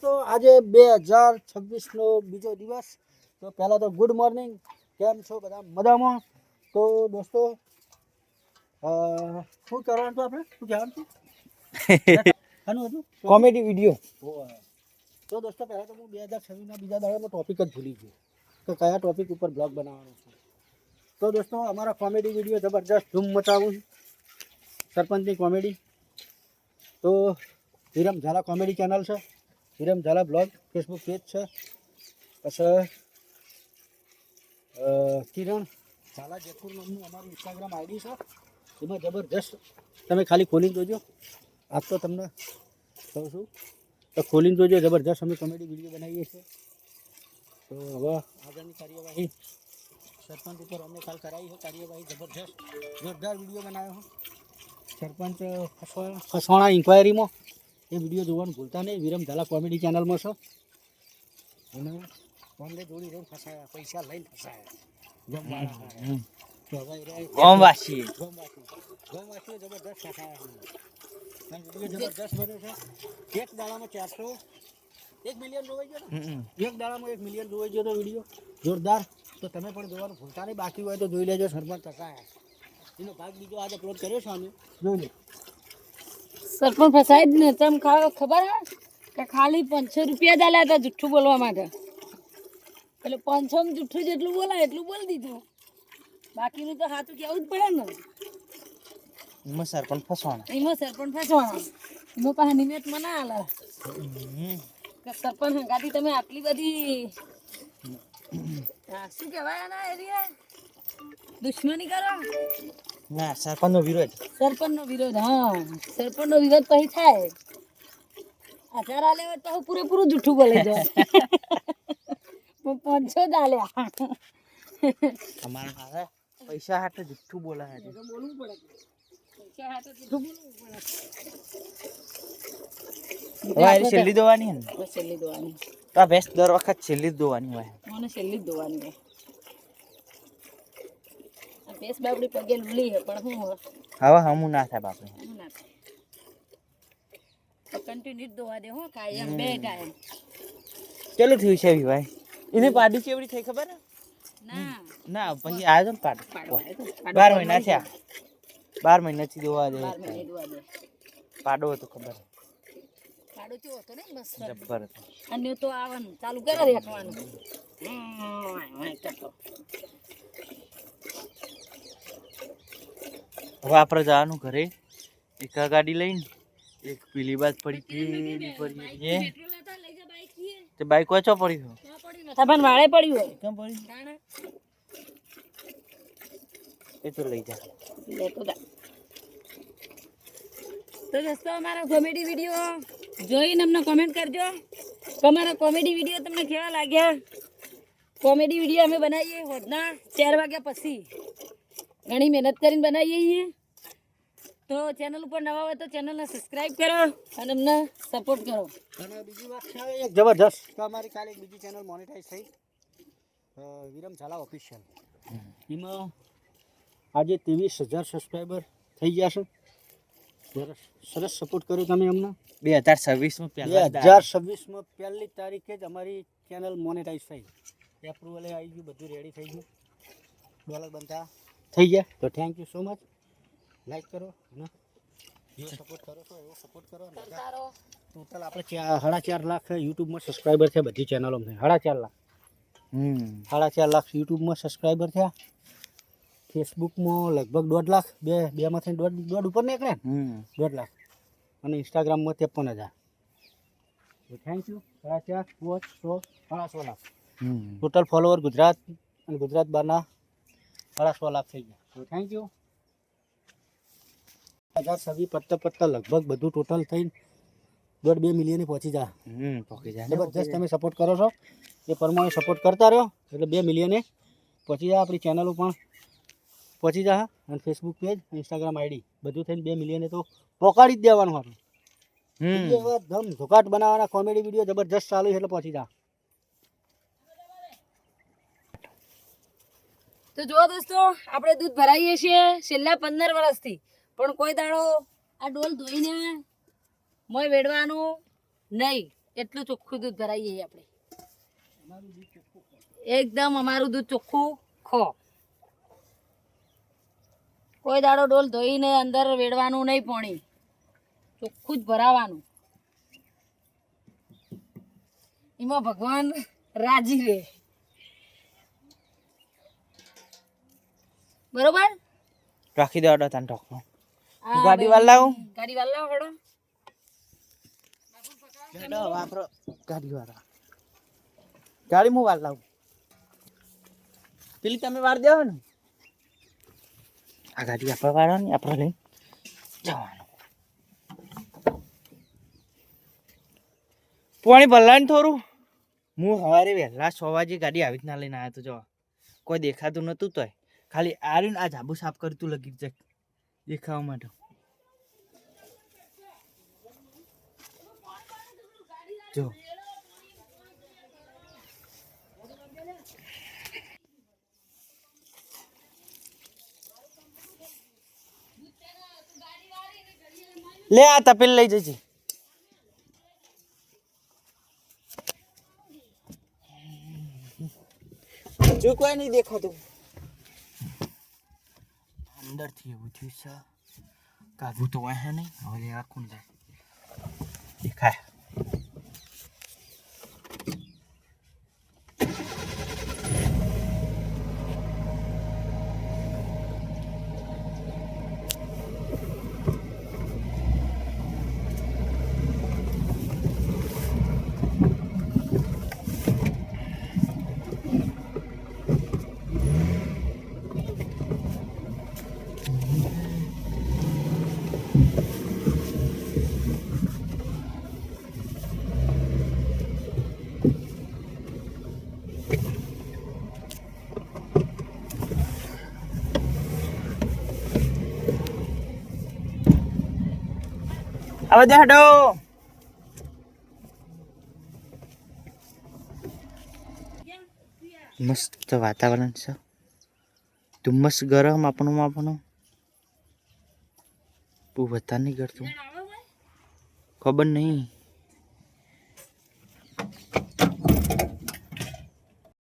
તો આજે બે હજાર છવ્વીસનો બીજો દિવસ. તો પહેલાં તો ગુડ મોર્નિંગ. કેમ છો બધા? મજામાં? તો દોસ્તો શું કરવાનું હતું આપણે? શું કહેવાનું હતું? શાનું હતું? Comedy video. તો દોસ્તો પહેલાં તો હું બે હજાર છવ્વીસના બીજા દાડાનો ટોપિક જ ભૂલી ગયો. તો કયા ટોપિક ઉપર બ્લોગ બનાવવાનો છે. તો દોસ્તો અમારા કોમેડી વીડિયો જબરજસ્ત ધૂમ મચાવું સરપંચની કોમેડી. તો વિરમ ઝાલા કોમેડી ચેનલ છે. Viram Zala blog Facebook page છે. પછી કિરણ ઝાલા જેતપુર નામનું અમારું ઇન્સ્ટાગ્રામ આઈડી છે. એમાં જબરજસ્ત તમે ખાલી ખોલીને જોજો. આજ તો તમને કહું છું તો ખોલીને જોજો, જબરજસ્ત અમે કોમેડી વીડિયો બનાવીએ છીએ. તો હવે આગળની કાર્યવાહી સરપંચ ઉપર અમને કાલ કરાવી છે. કાર્યવાહી જબરજસ્ત, જોરદાર વીડિયો બનાવ્યો સરપંચ ફસવા ફસવાણા ઇન્ક્વાયરીમાં એ વીડિયો જોવાનું ભૂલતા નહીં. વિરમ ઝાલા કોમેડી ચેનલમાં છો. અને કોમને જોડી રહીને ફસાયા પૈસા લઈને ફસાયા. ગોમવાસી. ગોમવાસી. જબરદસ્ત ફસાયા જબરદસ્ત બન્યો છે. એક દાડામાં ચારસો એક મિલિયન જોવાઈ ગયો ને? એક દાડામાં એક મિલિયન જોવાઈ ગયો તો વીડિયો. જોરદાર. તો તમે પણ જોવાનું ભૂલતા નહીં. બાકી હોય તો જોઈ લેજો સરપંચ ફસાયા એનો ભાગ બીજો આજે અપલોડ કર્યો છે અમે. જોઈ લો. સરપંચ ફસાય જ ને તમ ખબર હે કે ખાલી પાંચસો રૂપિયા જ આલ્યા હતા જુઠ્ઠું બોલવા માટે. એટલે પાંચસો જુઠ્ઠું જેટલું બોલાય એટલું બોલી દીધું. બાકીનું તો સાચું કહેવું જ પડે ને. એમાં સરપંચ ફસવાના એમાં સરપંચ ફસવાના એમાં પાસે નિમેટ મને આલે. સરપંચ હંગાથી તમે આટલી બધી શું કહેવાય એના એરિયા? દુશ્મની કરો. ના સરપંચનો વિરોધ. સરપંચનો વિરોધ હા. સરપંચનો વિરોધ પછી થાય. આધાર આલે તો હું પૂરેપૂરું જૂઠું બોલે જાય પણ પાંચસો જ આલ્યા. અમારા પૈસા હાટે જુઠ્ઠું બોલાય છે. બોલવું પડે પૈસા હાથે જૂઠું બોલવું પડે. હવે છેલ્લી દોવાની હે ને? છેલ્લી દોવાની. તો આ ભેંસ દર વખત છેલ્લી જ દોવાની હોય. મને છેલ્લી જ દોવાની હોય. ભેંસ બાપડી પગે લૂલી છે પણ શું હોય? હવે હમું ના થાય બાપરે. હમું ના થાય. કન્ટિન્યુ દોવા દે હો એમ બે કાયમ ચેલું થયું છે ભાઈ? એને પાડી કેવડી થઈ ખબર? ના. ના પછી આવ્યો તો ને પાડો. બાર મહિના થયા. બાર મહિને દોવા દે. પાડો હતો ખબર. ચેવો હતો ને બસ. જબ્બર હતો. અને તો આવવાનું. ચાલુ કરે રેખવાનું હવે આપણે જવાનું ઘરે. એક આ ગાડી લઈને એક પેલી બાદ પડી પેલી પડી તે બાઈક વાંચો પડી ગયો તમારે વાળે પડ્યું હોય. કેમ પડી? એ તો લઈ જા. લેતો જા. તો દોસ્તો અમારા કોમેડી વીડિયો જોઈને અમને કોમેન્ટ કરજો. કે અમારા કોમેડી વીડિયો તમને કેવા લાગ્યા? કોમેડી વીડિયો અમે બનાવીએ હોદના ચાર વાગ્યા પછી. ઘણી મહેનત કરીને બનાવીએ છીએ. તો ચેનલ ઉપર નવા હોય તો ચેનલને સબસ્ક્રાઈબ કરો અને અમને સપોર્ટ કરો. અને બીજી વાત છે એક જબરજસ્ત. તો અમારી કાલે એક બીજી ચેનલ મોનેટાઈઝ થઈ. વિરમ ઝાલા ઓફિશિયલ એમાં આજે ત્રેવીસ હજાર સબસ્ક્રાઈબર થઈ ગયા છે. સરસ સરસ સપોર્ટ કર્યો તમે અમને. બે હજાર છવ્વીસમાં બે હજાર છવ્વીસમાં પહેલી તારીખે જ અમારી ચેનલ મોનેટાઈઝ થઈ. એપ્રુવલે આવી ગયું બધું રેડી થઈ ગયું. ડોલર બનતા થઈ ગયા. તો thank you so much like કરો જેવો સપોર્ટ કરો છો એવો સપોર્ટ કરો ટોટલ આપણે ચાર સાડા ચાર લાખ યુટ્યુબમાં સબસ્ક્રાઈબર છે બધી ચેનલોમાં સાડા ચાર લાખ. હમ. સાડા ચાર લાખ યુટ્યુબમાં સબસ્ક્રાઈબર થયા ફેસબુકમાં લગભગ દોઢ લાખ. બે બેમાંથી દોઢ દોઢ ઉપર નીકળે ને. દોઢ લાખ. અને ઇન્સ્ટાગ્રામમાં ત્રેપન હજાર. થેન્ક યુ સાડા ચાર વોચ સો સાડા સો લાખ. ટોટલ ફોલોવર ગુજરાત અને ગુજરાત બહારના સાડા સો લાખ થઈ ગયા. તો થેન્ક યુ હજાર સવી પત્તા પડતા લગભગ બધું ટોટલ થઈને દોઢ બે મિલિયને પહોંચી જાય પહોંચી જાય જબરજસ્ત તમે સપોર્ટ કરો છો. એ પ્રમાણે સપોર્ટ કરતા રહ્યો. એટલે બે મિલિયને પહોંચી જાય આપણી ચેનલો પણ પહોંચી જાય અને ફેસબુક પેજ ઇન્સ્ટાગ્રામ આઈડી બધું થઈને બે મિલિયને તો પોકાડી જ દેવાનું આપણે ધમ ધોકાટ બનાવવાના કોમેડી વીડિયો જબરજસ્ત ચાલુ છે એટલે પહોંચી જાય તો જુઓ દોસ્તો, આપણે દૂધ ભરાઈએ છીએ છેલ્લા પંદર વર્ષથી. પણ કોઈ દાડો આ ડોલ ધોઈને મોય વેડવાનું નહીં. એટલું ચોખ્ખું દૂધ ભરાઈએ આપણે. એકદમ અમારું દૂધ ચોખ્ખું ખો. કોઈ દાડો ડોલ ધોઈને અંદર વેડવાનું નહીં પોણી. ચોખ્ખું જ ભરાવાનું. એમાં ભગવાન રાજી રહે. બરોબર? રાખી દેવાડો તને આ ગાડી વાળ લાવું ગાડી વાળ લાવો હેડો વાપરો ગાડી વાળા. ગાડી હું વાર લાવું? પેલી તમે વાર દેવો ને. આ ગાડી આપણે વાળવાની આપણે લઈ જવાનું. પાણી ભરલાને થોડું? હું સવારે વહેલા છ વાગે ગાડી આવી રીતના લઈને આવ્યો તો જો કોઈ દેખાતું નતું તોય. ખાલી આ ને આ જાબુ સાફ કરતું લગી જાય દેખાવા માટે. જો. લે આ તપેલ લઈ જજે. જો કોઈ નહીં દેખાતું. અંદરથી એવું થયું છે. કાઢવું તો હોય નહીં હવે આખું જાય દેખાય. આવા જા મસ્ત વાતાવરણ છે ધુમ્મસ ગરમ આપણું આપણું બહુ વધાર નહીં કરતું ખબર નહીં